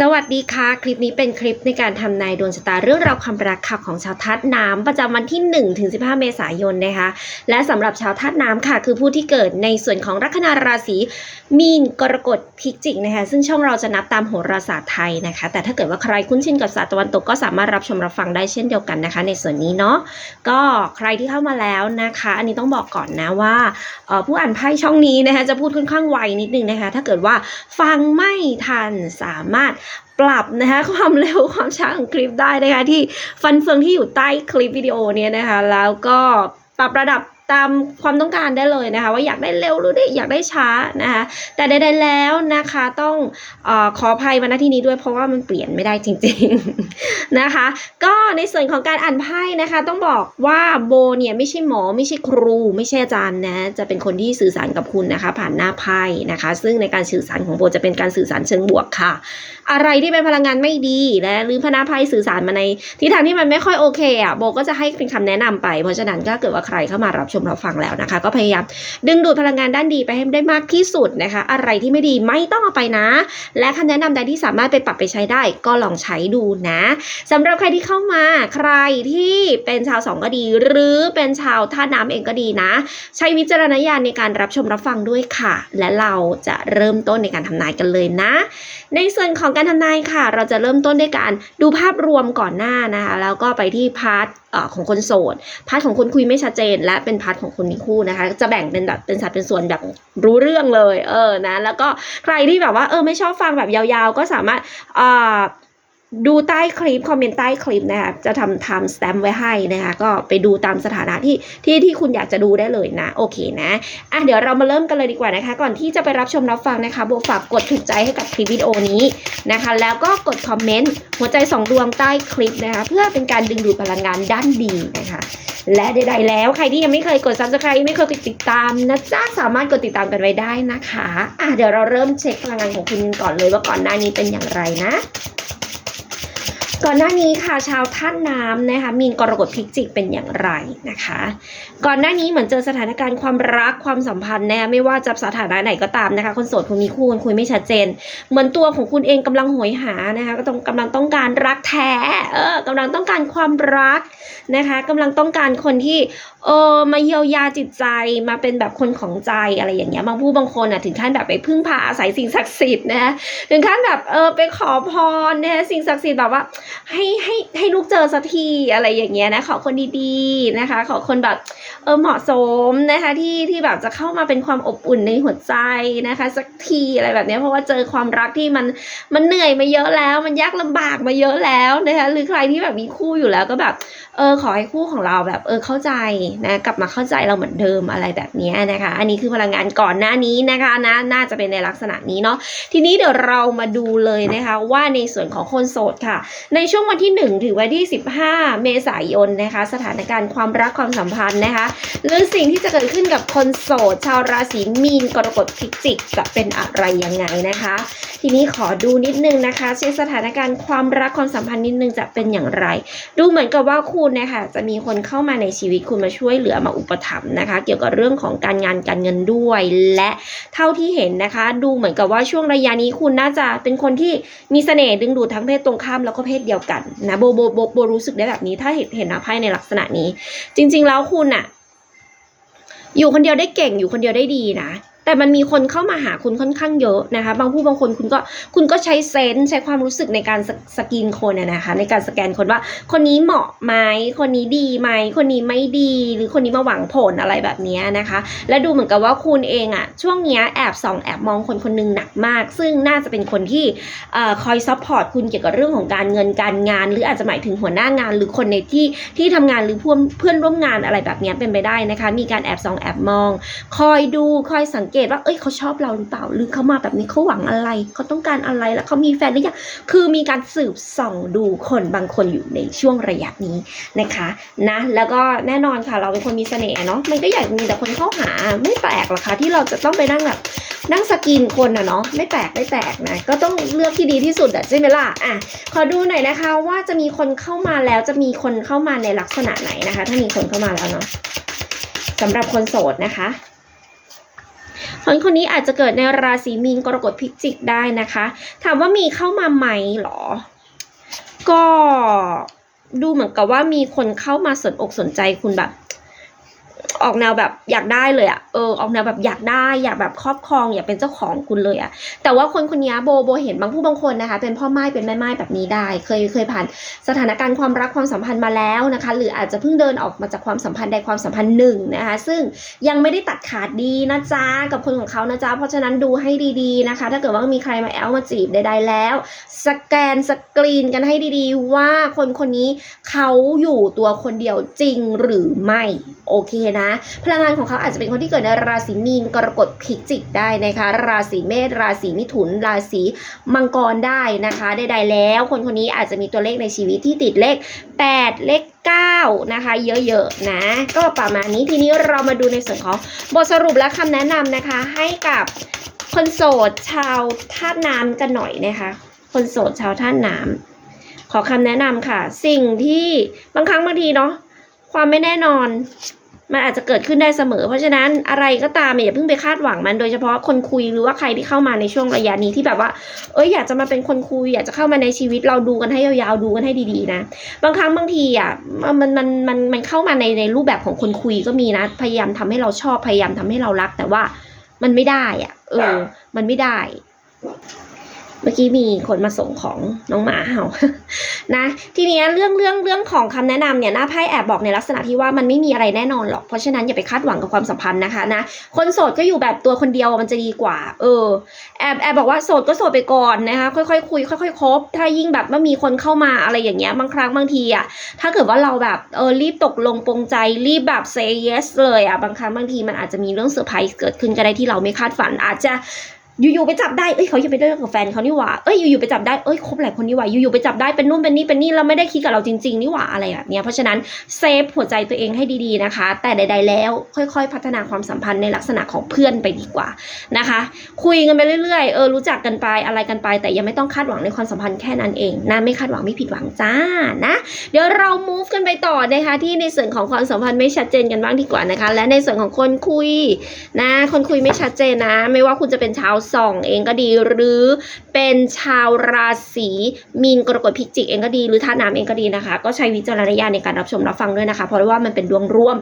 สวัสดีค่ะ คลิปนี้เป็นคลิปในการทำนายดวงชะตาเรื่องราวความรักค่ะของชาวธาตุน้ำประจำวันที่ 1 ถึง 15 เมษายนนะคะ และสำหรับชาวธาตุน้ำค่ะ คือผู้ที่เกิดในส่วนของลัคนาราศีมีนกรกฎพิจิกนะคะซึ่งช่องเราจะนับตามโหราศาสตร์ไทยนะคะ แต่ถ้าเกิดว่าใครคุ้นชินกับศาสตร์ตะวันตกก็สามารถรับชมรับฟังได้เช่นเดียวกันนะคะ ในส่วนนี้เนาะก็ใครที่เข้ามาแล้วนะคะ อันนี้ต้องบอกก่อนนะว่าผู้อ่านไพ่ช่องนี้นะคะจะพูดค่อนข้างไวนิดนึงนะคะ ถ้าเกิดว่าฟังไม่ทันสามารถ ปรับนะคะความเร็วความช้าของคลิปได้นะคะที่ฟันเฟืองที่อยู่ใต้คลิปวิดีโอเนี้ยนะคะ แล้วก็ปรับระดับ ตามความต้องการได้เลยนะคะ ว่าอยากได้เร็วหรือได้อยากได้ช้านะคะแต่ใดๆแล้วนะคะต้องอขออภัยมาณที่นี้ด้วยเพราะว่ามันเปลี่ยนไม่ได้จริงๆนะคะ ก็ในส่วนของการอ่านไพ่นะคะ ต้องบอกว่าโบเนี่ยไม่ใช่หมอไม่ใช่ครู ไม่ใช่อาจารย์นะจะเป็นคนที่สื่อสารกับคุณนะคะ ผ่านหน้าไพ่นะคะ ซึ่งในการสื่อสารของโบจะเป็นการสื่อสารเชิงบวกค่ะ อะไรที่เป็นพลังงานไม่ดีและหรือพนาไพ่สื่อสารมาในทิศทางที่มันไม่ค่อยโอเคอะโบก็จะให้เป็นคำแนะนำไป เพราะฉะนั้นก็เกิดว่าใครเข้ามารับชมเรับฟังแล้วนะคะ ก็พยายามดึงดูดพลังงานด้านดีไปให้ได้มากที่สุดนะคะ อะไรที่ไม่ดีไม่ต้องเอาไปนะ และคำแนะนำใดที่สามารถไปปรับไปใช้ได้ ก็ลองใช้ดูนะสำหรับใครที่เข้ามาใครที่เป็นชาวสองก็ดี หรือเป็นชาวท่าน้ำเองก็ดีนะ ใช้วิจารณญาณในการรับชมรับฟังด้วยค่ะ และเราจะเริ่มต้นในการทำนายกันเลยนะ ในส่วนของการทำนายค่ะ เราจะเริ่มต้นด้วยการดูภาพรวมก่อนหน้านะคะแล้วก็ไปที่พาร์ทของคนโสด พาร์ทของคนคุยไม่ชัดเจน และเป็นพาร์ทของคนมีคู่นะคะ จะแบ่งเป็นแบบเป็นสัดเป็นส่วนแบบรู้เรื่องเลย เออนะ แล้วก็ใครที่แบบว่าเออไม่ชอบฟังแบบยาวๆ ก็สามารถอ่า ดูใต้คลิปคอมเมนต์ใต้คลิปนะคะจะทำ time stamp ไว้ให้นะคะก็ไปดูตามสถานะที่ที่ที่คุณอยากจะดูได้เลยนะ โอเคนะอะเดี๋ยวเรามาเริ่มกันเลยดีกว่านะคะ ก่อนที่จะไปรับชมรับฟังนะคะโบฝากกดถูกใจให้กับคลิปวิดีโอนี้นะคะ แล้วก็กดคอมเมนต์หัวใจสองดวงใต้คลิปนะคะเพื่อเป็นการดึงดูดพลังงานด้านดีนะคะ และใดๆแล้วใครที่ยังไม่เคยกด subscribe ไม่เคยกดติดตามนะจ๊ะสามารถกดติดตามกันไว้ได้นะคะอะเดี๋ยวเราเริ่มเช็คพลังงานของคุณก่อนเลยว่าก่อนหน้านี้เป็นอย่างไรนะ ก่อนหน้านี้ค่ะชาวท่านน้ำนะคะมีนกรกฎพิจิกเป็นอย่างไรนะคะ ก่อนหน้านี้เหมือนเจอสถานการณ์ความรักความสัมพันธ์นะไม่ว่าจะสถานะไหนก็ตามนะคะคนโสดคนมีคู่คนคุยไม่ชัดเจน เหมือนตัวของคุณเองกำลังโหยหานะคะก็ต้องกำลังต้องการรักแท้เออกำลังต้องการความรักนะคะกำลังต้องการคนที่เออมาเยียวยาจิตใจมาเป็นแบบคนของใจอะไรอย่างเงี้ยบางผู้บางคนอะถึงขั้นแบบไปพึ่งพาอาศัยสิ่งศักดิ์สิทธิ์นะคะถึงขั้นแบบเออไปขอพรนะคะสิ่งศักดิ์สิทธิ์แบบว่าให้ให้ให้ลูกเจอสักทีอะไรอย่างเงี้ยนะขอคนดีๆนะคะ ขอคนแบบเออเหมาะสมนะคะที่ที่แบบจะเข้ามาเป็นความอบอุ่นในหัวใจนะคะ สักทีอะไรแบบเนี้ยเพราะว่าเจอความรักที่มันมันเหนื่อยมาเยอะแล้ว มันยากลำบากมาเยอะแล้วนะคะหรือใครที่แบบมีคู่อยู่แล้วก็แบบเออขอให้คู่ของเราแบบเออเข้าใจนะกลับมาเข้าใจเราเหมือนเดิมอะไรแบบเนี้ยนะคะ อันนี้คือพลังงานก่อนหน้านี้นะคะนะน่าจะเป็นในลักษณะนี้เนาะทีนี้เดี๋ยวเรามาดูเลยนะคะว่าในส่วนของคนโสดค่ะ ในช่วงวันที่1ถึงวันที่ 15 เมษายนนะคะ สถานการณ์ความรักความสัมพันธ์นะคะ หรือสิ่งที่จะเกิดขึ้นกับคนโสด ชาวราศีมีนกรกฎพิจิกจะเป็นอะไรยังไงนะคะ ทีนี้ขอดูนิดนึงนะคะเช็คสถานการณ์ความรักความสัมพันธ์นิดนึงจะเป็นอย่างไร ดูเหมือนกับว่าคุณนะคะจะมีคนเข้ามาในชีวิตคุณมาช่วยเหลือมาอุปถัมภ์นะคะ เกี่ยวกับเรื่องของการงานการเงินด้วย และเท่าที่เห็นนะคะ ดูเหมือนกับว่าช่วงระยะนี้คุณน่าจะเป็นคนที่มีเสน่ห์ดึงดูดทั้งเพศตรงข้ามแล้วก็เพศเดียวกันนะโบโบโบโบรู้สึกได้แบบนี้ ถ้าเห็นเห็นนะไพ่ในลักษณะนี้ จริง ๆ แล้วคุณอะอยู่คนเดียวได้เก่งอยู่คนเดียวได้ดีนะ แต่มันมีคนเข้ามาหาคุณค่อนข้างเยอะนะคะ บางผู้บางคนคุณก็คุณก็ใช้เซนส์ใช้ความรู้สึกในการสสกรีนคนนะคะ ในการสแกนคนว่า คนนี้เหมาะไหมคนนี้ดีไหมคนนี้ไม่ดี หรือคนนี้มาหวังผลอะไรแบบนี้นะคะ และดูเหมือนกับว่าคุณเองอะช่วงเนี้ยแอบส่องแอบมองคนคนหนึงหนักมาก ซึ่งน่าจะเป็นคนที่อคอยซัพพอร์ตคุณเกี่ยวกับเรื่องของการเงินการงาน หรืออาจจะหมายถึงหัวหน้างาน หรือคนในที่ที่ทำงานหรือเพื่อนเพื่อนร่วมงานอะไรแบบนี้เป็นไปได้นะคะ มีการแอบส่องแอบมอง คอยดูคอยสังเกตว่า เอ้ยเขาชอบเราหรือเปล่า หรือเขามาแบบนี้เขาหวังอะไร เขาต้องการอะไร แล้วเขามีแฟนหรือยัง คือมีการสืบส่องดูคนบางคนอยู่ในช่วงระยะนี้นะคะ นะ แล้วก็แน่นอนค่ะ เราเป็นคนมีเสน่ห์เนาะ มันก็อยากมีแต่คนเข้าหา ไม่แปลกหรอกค่ะที่เราจะต้องไปนั่งแบบนั่งสกรีนคนอะเนาะ ไม่แปลกไม่แปลกนะ ก็ต้องเลือกที่ดีที่สุดอะใช่ไหมล่ะ อะ ขอดูหน่อยนะคะ ว่าจะมีคนเข้ามาแล้ว จะมีคนเข้ามาในลักษณะไหนนะคะ ถ้ามีคนเข้ามาแล้วเนาะสำหรับคนโสดนะคะ คนคนนี้อาจจะเกิดในราศีมีนกรกฎพิจิกได้นะคะ ถามว่ามีเข้ามาไหมหรอ ก็ดูเหมือนกับว่ามีคนเข้ามาสนอกสนใจคุณแบบ ออกแนวแบบอยากได้เลยอะเออออกแนวแบบอยากได้อยากแบบครอบครองอยากเป็นเจ้าของคุณเลยอะแต่ว่าคนคนนี้โบโบเห็นบางผู้บางคนนะคะ เป็นพ่อไม้เป็นแม่ไม้แบบนี้ได้ เคยเคยผ่านสถานการณ์ความรักความสัมพันธ์มาแล้วนะคะ หรืออาจจะเพิ่งเดินออกมาจากความสัมพันธ์ใดความสัมพันธ์หนึ่งนะคะ ซึ่งยังไม่ได้ตัดขาดดีนะจ๊ะกับคนของเขานะจ๊ะเพราะฉะนั้นดูให้ดีๆนะคะ ถ้าเกิดว่ามีใครมาแอลมาจีบใด ๆ แล้ว สแกนสกรีนกันให้ดีๆ ว่าคนคนนี้เขาอยู่ตัวคนเดียวจริงหรือไม่โอเคนะพลังงานของเขาอาจจะเป็นคนที่เกิดในราศีมีนกรกฎพิจิกได้นะคะ ราศีเมษราศีมิถุน ราศีมังกรได้นะคะใดๆแล้วคนคนนี้อาจจะมีตัวเลขในชีวิตที่ติดเลข 8 เลข9นะคะเยอะๆนะ ก็ประมาณนี้ทีนี้เรามาดูในส่วนของบทสรุปและคำแนะนำนะคะ ให้กับคนโสดชาวธาตุน้ำกันหน่อยนะคะ คนโสดชาวธาตุน้ำขอคำแนะนำค่ะ สิ่งที่บางครั้งบางทีเนาะความไม่แน่นอน มันอาจจะเกิดขึ้นได้เสมอ เพราะฉะนั้นอะไรก็ตามอย่าเพิ่งไปคาดหวังมันโดยเฉพาะคนคุยหรือว่าใครที่เข้ามาในช่วงระยะนี้ที่แบบว่า เอ้ยอยากจะมาเป็นคนคุย อยากจะเข้ามาในชีวิตเราดูกันให้ยาวๆดูกันให้ดีๆนะ บางครั้งบางทีอะมันมันมันมันเข้ามาในในรูปแบบของคนคุยก็มีนะ พยายามทำให้เราชอบพยายามทำให้เรารัก แต่ว่ามันไม่ได้อะ เออ มันไม่ได้ เมื่อกี้มีคนมาส่งของน้องหมาเห่านะ ทีนี้เรื่องเรื่องเรื่องของคำแนะนำเนี่ยหน้าไพ่แอบบอกในลักษณะที่ว่ามันไม่มีอะไรแน่นอนหรอก เพราะฉะนั้นอย่าไปคาดหวังกับความสัมพันธ์นะคะนะ คนโสดก็อยู่แบบตัวคนเดียวมันจะดีกว่า เออ แอบแอบบอกว่าโสดก็โสดไปก่อนนะคะ ค่อยๆคุย ค่อยๆคบ ถ้ายิ่งแบบว่ามีคนเข้ามาอะไรอย่างเงี้ย บางครั้งบางทีอะถ้าเกิดว่าเราแบบเออรีบตกลงปรงใจรีบแบบ say yes เลยอะบางครั้งบางทีมันอาจจะมีเรื่องเซอร์ไพรส์เกิดขึ้นก็ได้ที่เราไม่คาดฝันอาจจะ อยู่ๆไปจับได้ เอ้ยเขายังไปเลิกกับแฟนเขานี่หว่า เอ้ยอยู่ๆไปจับได้ เอ้ยคบหลายคนนี่หว่า อยู่ๆไปจับได้เป็นนู่นเป็นนี่เป็นนี่แล้วไม่ได้คิดกับเราจริงๆนี่หว่าอะไรแบบเนี้ย เพราะฉะนั้นเซฟหัวใจตัวเองให้ดีๆนะคะ แต่ใด ๆ แล้วค่อยๆ พัฒนาความสัมพันธ์ในลักษณะของเพื่อนไปดีกว่านะคะ คุยกันไปเรื่อยๆ เออรู้จักกันไปอะไรกันไป แต่ยังไม่ต้องคาดหวังในความสัมพันธ์แค่นั้นเองนะไม่คาดหวังไม่ผิดหวังจ้านะ เดี๋ยวเรา move กันไปต่อนะคะที่ในส่วนของความสัมพันธ์ไม่ชัดเจนกันบ้างดีกว่านะคะ และในส่วนของคนคุยนะ คนคุยไม่ชัดเจนนะ ไม่ว่าคุณจะเป็นชาวส่องเองก็ดี หรือเป็นชาวราศีมีนกรกฎพิจิกเองก็ดี หรือท่าตุน้ำเองก็ดีนะคะ ก็ใช้วิจารณญาณในการรับชมรับฟังด้วยนะคะ เพราะว่ามันเป็นดวงร่วม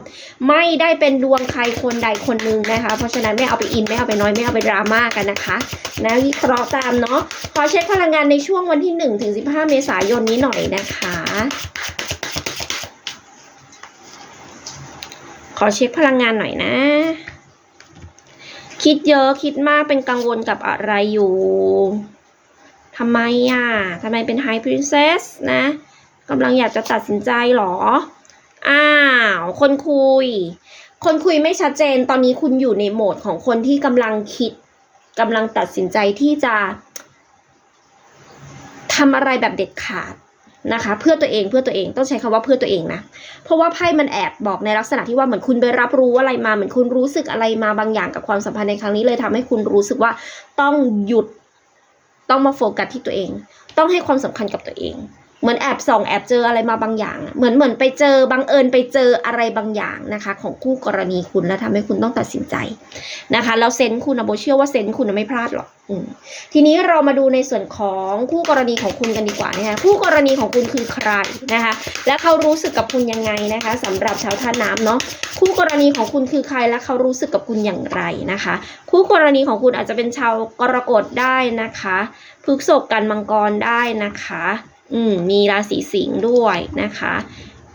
ไม่ได้เป็นดวงใครคนใดคนหนึ่งนะคะ เพราะฉะนั้นไม่เอาไปอินไม่เอาไปน้อยไม่เอาไปดราม่ากันนะคะนะวิเคราะห์ตามเนาะขอเช็คพลังงานในช่วงวันที่1ถึง15 เมษายนนี้หน่อยนะคะขอเช็คพลังงานหน่อยนะ คิดเยอะคิดมากเป็นกังวลกับอะไรอยู่ทำไมอะทำไมเป็นไฮพรินเซสนะกำลังอยากจะตัดสินใจหรอ อ้าว คนคุย คนคุยไม่ชัดเจนตอนนี้คุณอยู่ในโหมดของคนที่กำลังคิดกำลังตัดสินใจที่จะทำอะไรแบบเด็ดขาด นะคะ เพื่อตัวเองเพื่อตัวเองต้องใช้คำว่าเพื่อตัวเองนะ เพราะว่าไพ่มันแอบบอกในลักษณะที่ว่าเหมือนคุณไปรับรู้อะไรมาเหมือนคุณรู้สึกอะไรมาบางอย่างกับความสัมพันธ์ในครั้งนี้เลยทำให้คุณรู้สึกว่าต้องหยุดต้องมาโฟกัสที่ตัวเอง ต้องให้ความสำคัญกับตัวเอง เหมือนแอบส่องแอบเจออะไรมาบางอย่าง เหมือนเหมือนไปเจอบังเอิญไปเจออะไรบางอย่างนะคะ ของคู่กรณีคุณแล้วทำให้คุณต้องตัดสินใจนะคะแล้วเซนคุณอะโบเชื่อว่าเซนคุณไม่พลาดหรอกอทีนี้เรามาดูในส่วนของคู่กรณีของคุณกันดีกว่านะคะคู่กรณีของคุณคือใครนะคะ และเขารู้สึกกับคุณยังไงนะคะสำหรับชาวท่าน้ำเนาะคู่กรณีของคุณคือใครและเขารู้สึกกับคุณอย่างไรนะคะ คู่กรณีของคุณอาจจะเป็นชาวกรกฎได้นะคะพฤกษบกันมังกรได้นะคะ อืมมีราศีสิงห์ด้วยนะคะ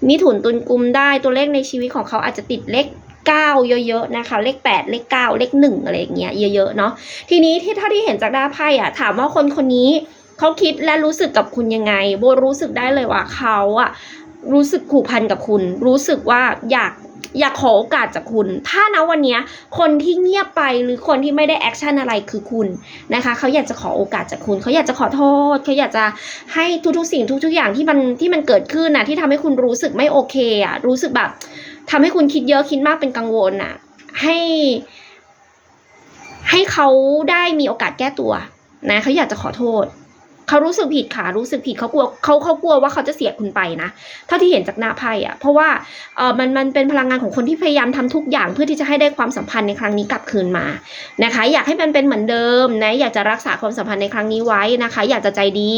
มิถุนตุลกุมได้ตัวเลขในชีวิตของเขาอาจจะติดเลขเก้าเยอะๆนะคะ เลขแปดเลขเก้าเลขหนึ่งอะไรอย่างเงี้ยเยอะๆเนาะทีนี้ที่เท่าที่เห็นจากด้าไพ่อะถามว่าคนคนนี้เขาคิดและรู้สึกกับคุณยังไงโบรู้สึกได้เลยว่าเขาอะรู้สึกผูกพันกับคุณ รู้สึกว่าอยาก อยากขอโอกาสจากคุณ ถ้านะวันนี้คนที่เงียบไปหรือคนที่ไม่ได้แอคชั่นอะไรคือคุณนะคะ เขาอยากจะขอโอกาสจากคุณ เขาอยากจะขอโทษ เขาอยากจะให้ทุกๆ สิ่งทุก ๆ อย่างที่มันที่มันเกิดขึ้นนะที่ทำให้คุณรู้สึกไม่โอเคอะรู้สึกแบบทำให้คุณคิดเยอะคิดมากเป็นกังวลอะให้ ให้เขาได้มีโอกาสแก้ตัวนะเขาอยากจะขอโทษ เขารู้สึกผิดค่ะ รู้สึกผิดเขากลัวเขาเขากลัวว่าเขาจะเสียคุณไปนะ เท่าที่เห็นจากหน้าไพ่อะเพราะว่าเออมันมันเป็นพลังงานของคนที่พยายามทำทุกอย่างเพื่อที่จะให้ได้ความสัมพันธ์ในครั้งนี้กลับคืนมานะคะ อยากให้มันเป็นเหมือนเดิมนะ อยากจะรักษาความสัมพันธ์ในครั้งนี้ไว้นะคะ อยากจะใจดี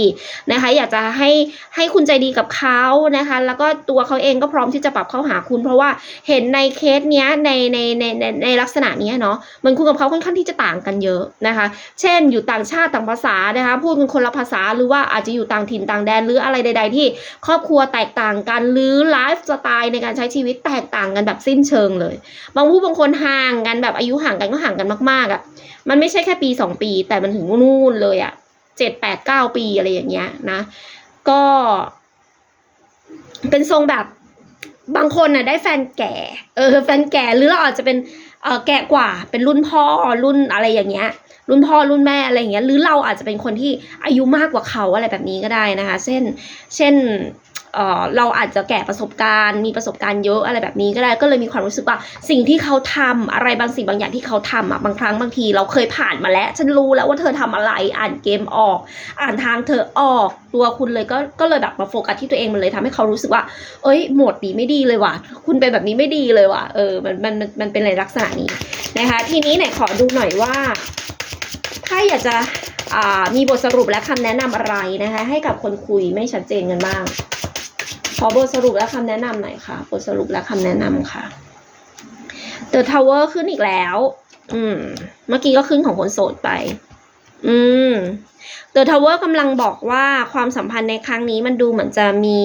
นะคะ อยากจะให้ให้คุณใจดีกับเขานะคะ แล้วก็ตัวเขาเองก็พร้อมที่จะปรับเข้าหาคุณ เพราะว่าเห็นในเคสเนี้ยในในในในในลักษณะเนี้ยเนาะมันคุณกับเขาค่อนข้างที่จะต่างกันเยอะนะคะ เช่น อยู่ต่างชาติต่างภาษานะคะ พูดเป็นคนละภาษาหรือว่าอาจจะอยู่ต่างถิ่นต่างแดนหรืออะไรใด ๆ ที่ครอบครัวแตกต่างกันหรือไลฟ์สไตล์ในการใช้ชีวิตแตกต่างกันแบบสิ้นเชิงเลย บางผู้บางคนห่างกันแบบอายุห่างกันก็ห่างกันมากๆอะ่ะมันไม่ใช่แค่ปีสองปี แต่มันถึงนู่นเลยอะ่ะเจ็ดแปดเก้าปีอะไรอย่างเงี้ยนะ ก็ เป็นทรงแบบบางคนน่ะได้แฟนแก่ เออแฟนแก่หรือเราอาจจะเป็นเออแก่กว่าเป็นรุ่นพ่อรุ่นอะไรอย่างเงี้ย รุ่นพ่อรุ่นแม่อะไรอย่างเงี้ยหรือเราอาจจะเป็นคนที่อายุมากกว่าเขาอะไรแบบนี้ก็ได้นะคะ เช่น เช่นเออเราอาจจะแก่ประสบการณ์ มีประสบการณ์เยอะอะไรแบบนี้ก็ได้ก็เลยมีความรู้สึกว่าสิ่งที่เขาทำอะไรบางสิ่งบางอย่างที่เขาทำอะบางครั้งบางที เราเคยผ่านมาแล้ว ฉันรู้แล้วว่าเธอทำอะไรอ่านเกมออก อ่านทางเธอออกตัวคุณเลยก็ก็เลยแบบมาโฟกัสที่ตัวเองมันเลยทำให้เขารู้สึกว่า เอ้ยโหมดนี้ไม่ดีเลยว่ะ คุณเป็นแบบนี้ไม่ดีเลยว่ะเออมันมันมันมันเป็นในลักษณะนี้นะคะ ทีนี้ไหนขอดูหน่อยว่า ถ้าอยากจะมีบทสรุปและคำแนะนำอะไรนะคะ ให้กับคนคุยไม่ชัดเจนกันบ้าง ขอบทสรุปและคำแนะนำหน่อยค่ะ บทสรุปและคำแนะนำค่ะ The Tower ขึ้นอีกแล้ว อืม เมื่อกี้ก็ขึ้นของคนโสดไป อืม The Tower กำลังบอกว่าความสัมพันธ์ในครั้งนี้มันดูเหมือนจะมี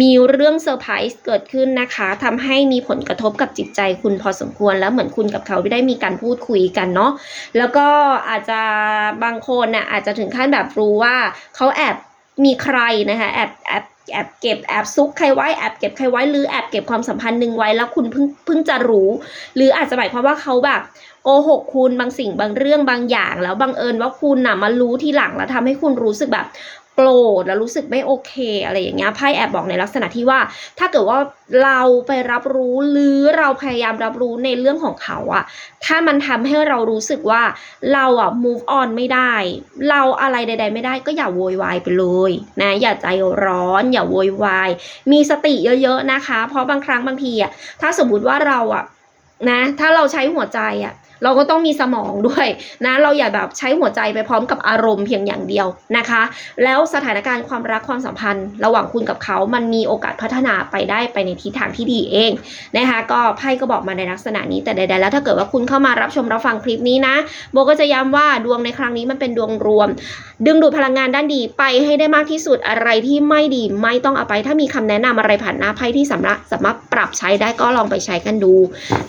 มีเรื่องเซอร์ไพรส์เกิดขึ้นนะคะทำให้มีผลกระทบกับจิตใจคุณพอสมควรแล้วเหมือนคุณกับเขาได้มีการพูดคุยกันเนาะแล้วก็อาจจะบางคนน่ะอาจจะถึงขั้นแบบรู้ว่าเขาแอบมีใครนะคะแอบแอบแอบเก็บแอบซุกใครไว้แอบเก็บใครไว้หรือแอบเก็บความสัมพันธ์หนึ่งไว้แล้วคุณเพิ่งเพิ่งจะรู้ หรืออาจจะหมายความว่าเขาแบบ โกหกคุณบางสิ่งบางเรื่องบางอย่าง แล้วบังเอิญว่าคุณน่ะมารู้ทีหลังแล้วทำให้คุณรู้สึกแบบโกรธแล้วรู้สึกไม่โอเคอะไรอย่างเงี้ยไพ่แอบบอกในลักษณะที่ว่า ถ้าเกิดว่าเราไปรับรู้หรือเราพยายามรับรู้ในเรื่องของเขาอะถ้ามันทำให้เรารู้สึกว่าเราอะ move on ไม่ได้ เราอะไรใด ๆ ไม่ได้ก็อย่าโวยวายไปเลยนะอย่าใจร้อน อย่าโวยวายมีสติเยอะ ๆนะคะ เพราะบางครั้งบางทีอะถ้าสมมติว่าเราอะนะถ้าเราใช้หัวใจอะ เราก็ต้องมีสมองด้วยนะเราอย่าแบบใช้หัวใจไปพร้อมกับอารมณ์เพียงอย่างเดียวนะคะ แล้วสถานการณ์ความรักความสัมพันธ์ ระหว่างคุณกับเขามันมีโอกาสพัฒนาไปได้ไปในทิศทางที่ดีเองนะคะก็ไพ่ก็บอกมาในลักษณะนี้แต่ใดๆแล้วถ้าเกิดว่าคุณเข้ามารับชมรับฟังคลิปนี้นะโบก็จะย้ำว่าดวงในครั้งนี้มันเป็นดวงรวม ดึงดูดพลังงานด้านดีไปให้ได้มากที่สุดอะไรที่ไม่ดีไม่ต้องเอาไป ถ้ามีคำแนะนำอะไรผ่านหน้าไพ่ที่สามารถสามารถปรับใช้ได้ก็ลองไปใช้กันดู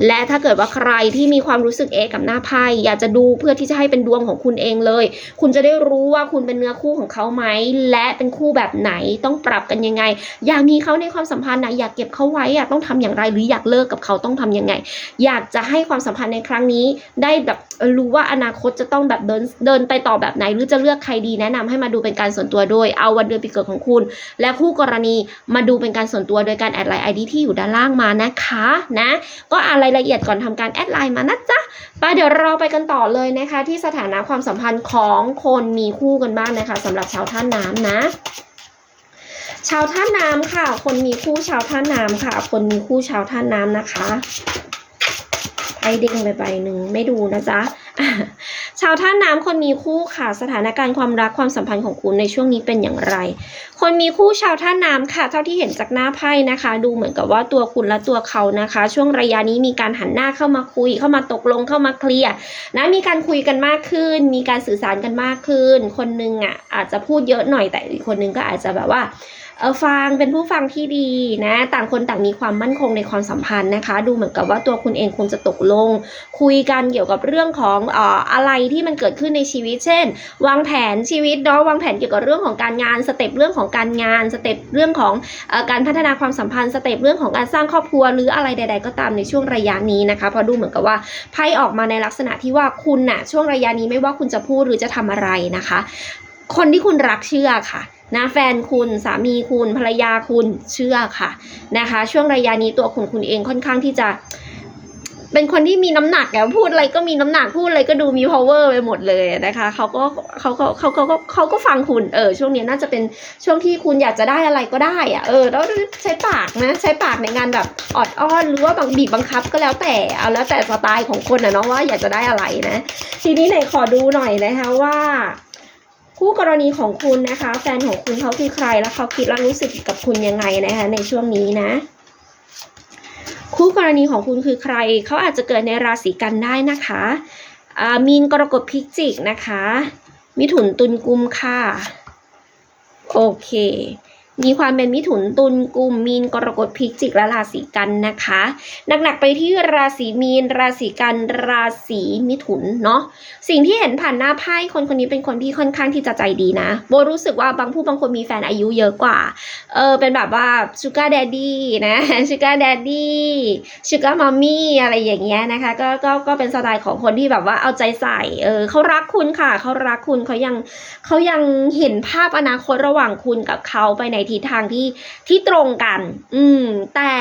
และถ้าเกิดว่าใครที่มีความรู้สึกเอะกับหน้าไพ่อยากจะดูเพื่อที่จะให้เป็นดวงของคุณเองเลย คุณจะได้รู้ว่าคุณเป็นเนื้อคู่ของเขาไหม และเป็นคู่แบบไหนต้องปรับกันยังไง อยากมีเขาในความสัมพันธ์นะอยากเก็บเขาไว้อะต้องทำอย่างไรหรืออยากเลิกกับเขาต้องทำยังไง อยากจะให้ความสัมพันธ์ในครั้งนี้ ได้แบบรู้ว่าอนาคตจะต้องแบบเดินเดินไปต่อแบบไหน หรือจะเลือกใครดีแนะนำให้มาดูเป็นการส่วนตัวด้วยเอาวันเดือนปีเกิดของคุณ และคู่กรณีมาดูเป็นการส่วนตัวโดยการแอดไลน์ไอดีที่อยู่ด้านล่างมานะคะนะก็อ่านรายละเอียดก่อนทำการแอดไลน์มานะจ๊ะ ไปเดี๋ยวเราไปกันต่อเลยนะคะ ที่สถานะความสัมพันธ์ของคนมีคู่กันบ้างนะคะสำหรับชาวท่านน้ำนะชาวท่าน้ำค่ะ คนมีคู่ชาวท่าน้ำค่ะ คนมีคู่ชาวท่าน้ำนะคะไพ่เด้งไปใบหนึ่งไม่ดูนะจ๊ะ ชาวท่าน้ำคนมีคู่ค่ะสถานการณ์ความรักความสัมพันธ์ของคุณในช่วงนี้เป็นอย่างไร คนมีคู่ชาวท่าน้ำค่ะเท่าที่เห็นจากหน้าไพ่นะคะ ดูเหมือนกับว่าตัวคุณและตัวเขานะคะ ช่วงระยะนี้มีการหันหน้าเข้ามาคุย เข้ามาตกลงเข้ามาเคลียร์นะมีการคุยกันมากขึ้น มีการสื่อสารกันมากขึ้น คนนึงอะอาจจะพูดเยอะหน่อยแต่อีกคนนึงก็อาจจะแบบว่า ฟังเป็นผู้ฟังที่ดีนะ ต่างคนต่างมีความมั่นคงในความสัมพันธ์นะคะ ดูเหมือนกับว่าตัวคุณเองคงจะตกลง คุยกันเกี่ยวกับเรื่องของอ่ออะไรที่มันเกิดขึ้นในชีวิต เช่น วางแผนชีวิตเนาะวางแผนเกี่ยวกับเรื่องของการงานสเต็ปเรื่องของการงานสเต็ปเรื่องของอการพัฒนาความสัมพันธ์สเต็ปเรื่องของการสร้างครอบครัวหรืออะไรใด ๆ ก็ตามในช่วงระยะนี้นะคะเพราะดูเหมือนกับว่าไพ่ออกมาในลักษณะที่ว่าคุณน่ะช่วงระยะนี้ไม่ว่าคุณจะพูดหรือจะทำอะไรนะคะ คนที่คุณรักเชื่อค่ะนะแฟนคุณสามีคุณภรรยาคุณเชื่อค่ะนะคะ ช่วงระยะนี้ตัวคุณคุณเองค่อนข้างที่จะ เป็นคนที่มีน้ำหนักอะพูดอะไรก็มีน้ำหนักพูดอะไรก็ดูมี power ไปหมดเลยนะคะเขาก็เขาก็เขาก็เขาเขาก็ฟังคุณเออช่วงนี้น่าจะเป็นช่วงที่คุณอยากจะได้อะไรก็ได้อะเออแล้วใช้ปากนะใช้ปากในงานแบบออดอ้อนหรือว่าบางบีบบังคับก็แล้วแต่เอาแล้วแต่สไตล์ของคนอะเนาะว่าอยากจะได้อะไรนะ ทีนี้ไหนขอดูหน่อยนะคะว่า คู่กรณีของคุณนะคะ แฟนของคุณเขาคือใครแล้วเขาคิดและรู้สึกกับคุณยังไงนะคะ ในช่วงนี้นะ คู่กรณีของคุณคือใครเขาอาจจะเกิดในราศีกันได้นะคะมีนกรกฎพิจิกนะคะ มิถุนตุลกุมค่ะ โอเค มีความเป็นมิถุนตุลกุมมีนกรกฎพิจิกและราศีกันนะคะหนักๆไปที่ราศีมีน ราศีกันราศีมิถุนเนาะสิ่งที่เห็นผ่านหน้าไพ่คนคนนี้เป็นคนที่ค่อนข้างที่จะใจดีนะโบรู้สึกว่าบางผู้บางคนมีแฟนอายุเยอะกว่าเออเป็นแบบว่าชูการ์แดดดี้นะชูการ์แดดดี้ชูการ์มัมมี่อะไรอย่างเงี้ยนะคะก็ก็ก็เป็นสไตล์ของคนที่แบบว่าเอาใจใส่เออเขารักคุณค่ะเขารักคุณเขายังเขายังเห็นภาพอนาคตระหว่างคุณกับเขาไปในทิศทางที่ที่ตรงกัน อืม แต่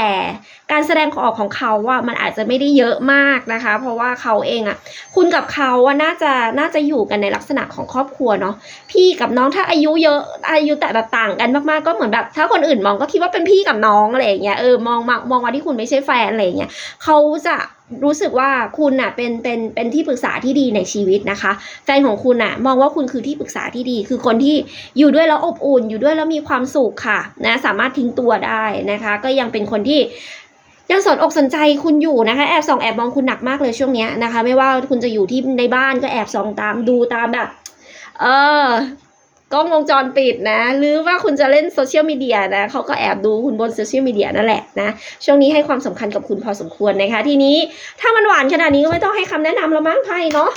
การแสดงออกของเขาว่ามันอาจจะไม่ได้เยอะมากนะคะ เพราะว่าเขาเองอะคุณกับเขาอะน่าจะน่าจะอยู่กันในลักษณะของครอบครัวเนาะพี่กับน้องถ้าอายุเยอะอายุแต่แบบต่างกันมากๆก็เหมือนแบบ ถ้าคนอื่นมองก็คิดว่าเป็นพี่กับน้องอะไรอย่างเงี้ยเออมองมามองว่าที่คุณไม่ใช่แฟนอะไรอย่างเงี้ยเขาจะ รู้สึกว่าคุณน่ะเป็นเป็นเป็นที่ปรึกษาที่ดีในชีวิตนะคะ แฟนของคุณน่ะมองว่าคุณคือที่ปรึกษาที่ดี คือคนที่อยู่ด้วยแล้วอบอุ่น อยู่ด้วยแล้วมีความสุขค่ะนะสามารถทิ้งตัวได้นะคะ ก็ยังเป็นคนที่ยังสนอกสนใจคุณอยู่นะคะแอบส่องแอบมองคุณหนักมากเลยช่วงเนี้ยนะคะ ไม่ว่าคุณจะอยู่ที่ในบ้านก็แอบส่องตามดูตามแบบ เออ กล้องวงจรปิดนะ หรือว่าคุณจะเล่นโซเชียลมีเดียนะเขาก็แอบดูคุณบนโซเชียลมีเดียนั่นแหละนะ ช่วงนี้ให้ความสำคัญกับคุณพอสมควรนะคะ ทีนี้ถ้ามันหวานขนาดนี้ก็ไม่ต้องให้คำแนะนำแล้วมั้งไพ่เนาะ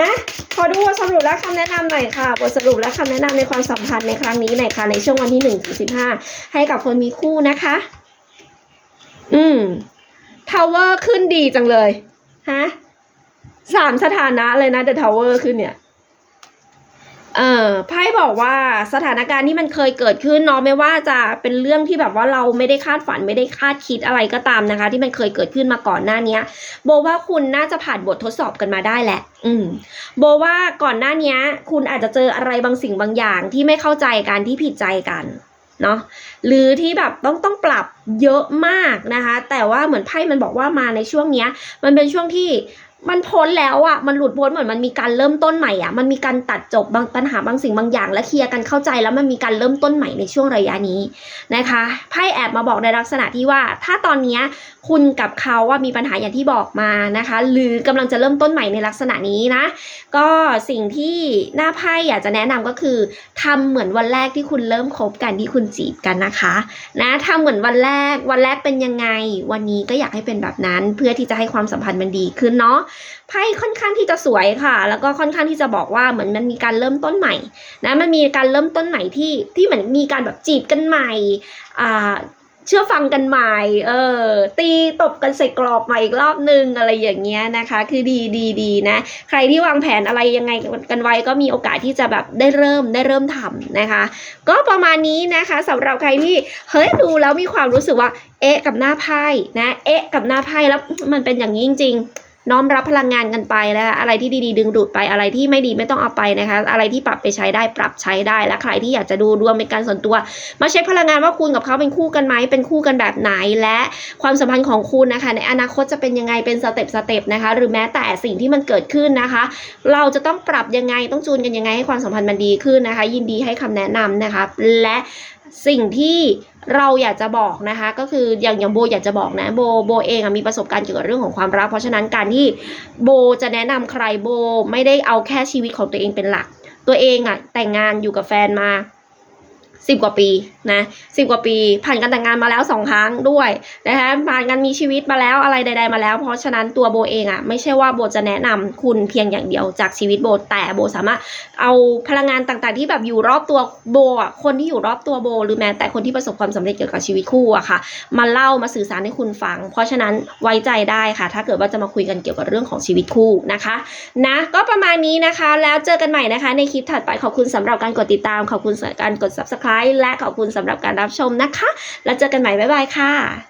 นะขอดูบทสรุปและคำแนะนำหน่อยค่ะบทสรุปและคำแนะนำในความสัมพันธ์ในครั้งนี้หน่อยค่ะในช่วงวันที่หนึ่งถึงสิบห้าให้กับคนมีคู่นะคะ อืมทาวเวอร์ขึ้นดีจังเลยฮะสามสถานะเลยนะเดอะทาวเวอร์ขึ้นเนี่ย เออไพ่บอกว่าสถานการณ์ที่มันเคยเกิดขึ้นเนาะไม่ว่าจะเป็นเรื่องที่แบบว่าเราไม่ได้คาดฝันไม่ได้คาดคิดอะไรก็ตามนะคะ ที่มันเคยเกิดขึ้นมาก่อนหน้าเนี้ยโบว่าคุณน่าจะผ่านบททดสอบกันมาได้แหละ อืมโบว่าก่อนหน้าเนี้ยคุณอาจจะเจออะไรบางสิ่งบางอย่างที่ไม่เข้าใจกันที่ผิดใจกันเนาะหรือที่แบบต้องต้องปรับเยอะมากนะคะ แต่ว่าเหมือนไพ่มันบอกว่ามาในช่วงเนี้ย มันเป็นช่วงที่ มันพ้นแล้วอะ่ะมันหลุดพ้นเหมือนมันมีการเริ่มต้นใหม่อะ่ะมันมีการตัดจบบางปัญหาบางสิ่งบางอย่าง และเคลียร์กันเข้าใจแล้วมันมีการเริ่มต้นใหม่ในช่วงระยะนี้นะคะไพ่แอบมาบอกในลักษณะที่ว่า ถ้าตอนเนี้ย คุณกับเขาว่ามีปัญหาอย่างที่บอกมานะคะ หรือกำลังจะเริ่มต้นใหม่ในลักษณะนี้นะ ก็สิ่งที่หน้าไพ่อยากจะแนะนำก็คือทำเหมือนวันแรกที่คุณเริ่มคบกันที่คุณจีบกันนะคะนะทำเหมือนวันแรกวันแรกเป็นยังไง วันนี้ก็อยากให้เป็นแบบนั้น เพื่อที่จะให้ความสัมพันธ์มันดีขึ้นเนาะไพ่ค่อนข้างที่จะสวยค่ะ แล้วก็ค่อนข้างที่จะบอกว่าเหมือนมันมีการเริ่มต้นใหม่นะมันมีการเริ่มต้นใหม่ที่ที่เหมือนมีการแบบจีบกันใหม่อ่า เชื่อฟังกันใหม่ เออ ตีตบกันใส่กรอบใหม่อีกรอบนึงอะไรอย่างเงี้ยนะคะ คือดีดีดีนะ ใครที่วางแผนอะไรยังไงกันไว้ก็มีโอกาสที่จะแบบได้เริ่มได้เริ่มทำนะคะ ก็ประมาณนี้นะคะสำหรับใครที่เฮ้ยดูแล้วมีความรู้สึกว่า เอ๊ะกับหน้าไพ่นะ เอ๊ะกับหน้าไพ่แล้วมันเป็นอย่างนี้จริงๆ น้อมรับพลังงานกันไปนะคะอะไรที่ดีๆ ดึงดูดไปอะไรที่ไม่ดีไม่ต้องเอาไปนะคะ อะไรที่ปรับไปใช้ได้ปรับใช้ได้และใครที่อยากจะดูดวงเป็นการส่วนตัว มาเช็คพลังงานว่าคุณกับเขาเป็นคู่กันไหมเป็นคู่กันแบบไหนและความสัมพันธ์ของคุณนะคะ ในอนาคตจะเป็นยังไงเป็นสเต็ปสเต็ปนะคะ หรือแม้แต่สิ่งที่มันเกิดขึ้นนะคะ เราจะต้องปรับยังไงต้องจูนกันยังไงให้ความสัมพันธ์มันดีขึ้นนะคะ ยินดีให้คำแนะนำนะคะ และสิ่งที่ เราอยากจะบอกนะคะ ก็คืออย่างอย่างโบอยากจะบอกนะโบโบเองอะมีประสบการณ์เกี่ยวกับเรื่องของความรัก เพราะฉะนั้นการที่โบจะแนะนำใครโบไม่ได้เอาแค่ชีวิตของตัวเองเป็นหลัก ตัวเองอะแต่งงานอยู่กับแฟนมา สิบกว่าปีนะสิบกว่าปี ผ่านการแต่งงานมาแล้วสองครั้งด้วยนะคะผ่านการมีชีวิตมาแล้วอะไรใด ๆ มาแล้ว เพราะฉะนั้นตัวโบเองอะไม่ใช่ว่าโบจะแนะนำคุณเพียงอย่างเดียวจากชีวิตโบแต่โบสามารถเอาพลังงานต่างๆ ที่แบบอยู่รอบตัวโบอะคนที่อยู่รอบตัวโบ หรือแม้แต่คนที่ประสบความสำเร็จเกี่ยวกับชีวิตคู่อะค่ะ มาเล่ามาสื่อสารให้คุณฟัง เพราะฉะนั้นไว้ใจได้ค่ะ ถ้าเกิดว่าจะมาคุยกันเกี่ยวกับเรื่องของชีวิตคู่นะคะนะก็ประมาณนี้นะคะ แล้วเจอกันใหม่นะคะ ในคลิปถัดไปขอบคุณสำหรับการกดติดตามขอบคุณสำหรับการกด subscribe และขอบคุณสำหรับการรับชมนะคะ แล้วเจอกันใหม่ บ๊ายบายค่ะ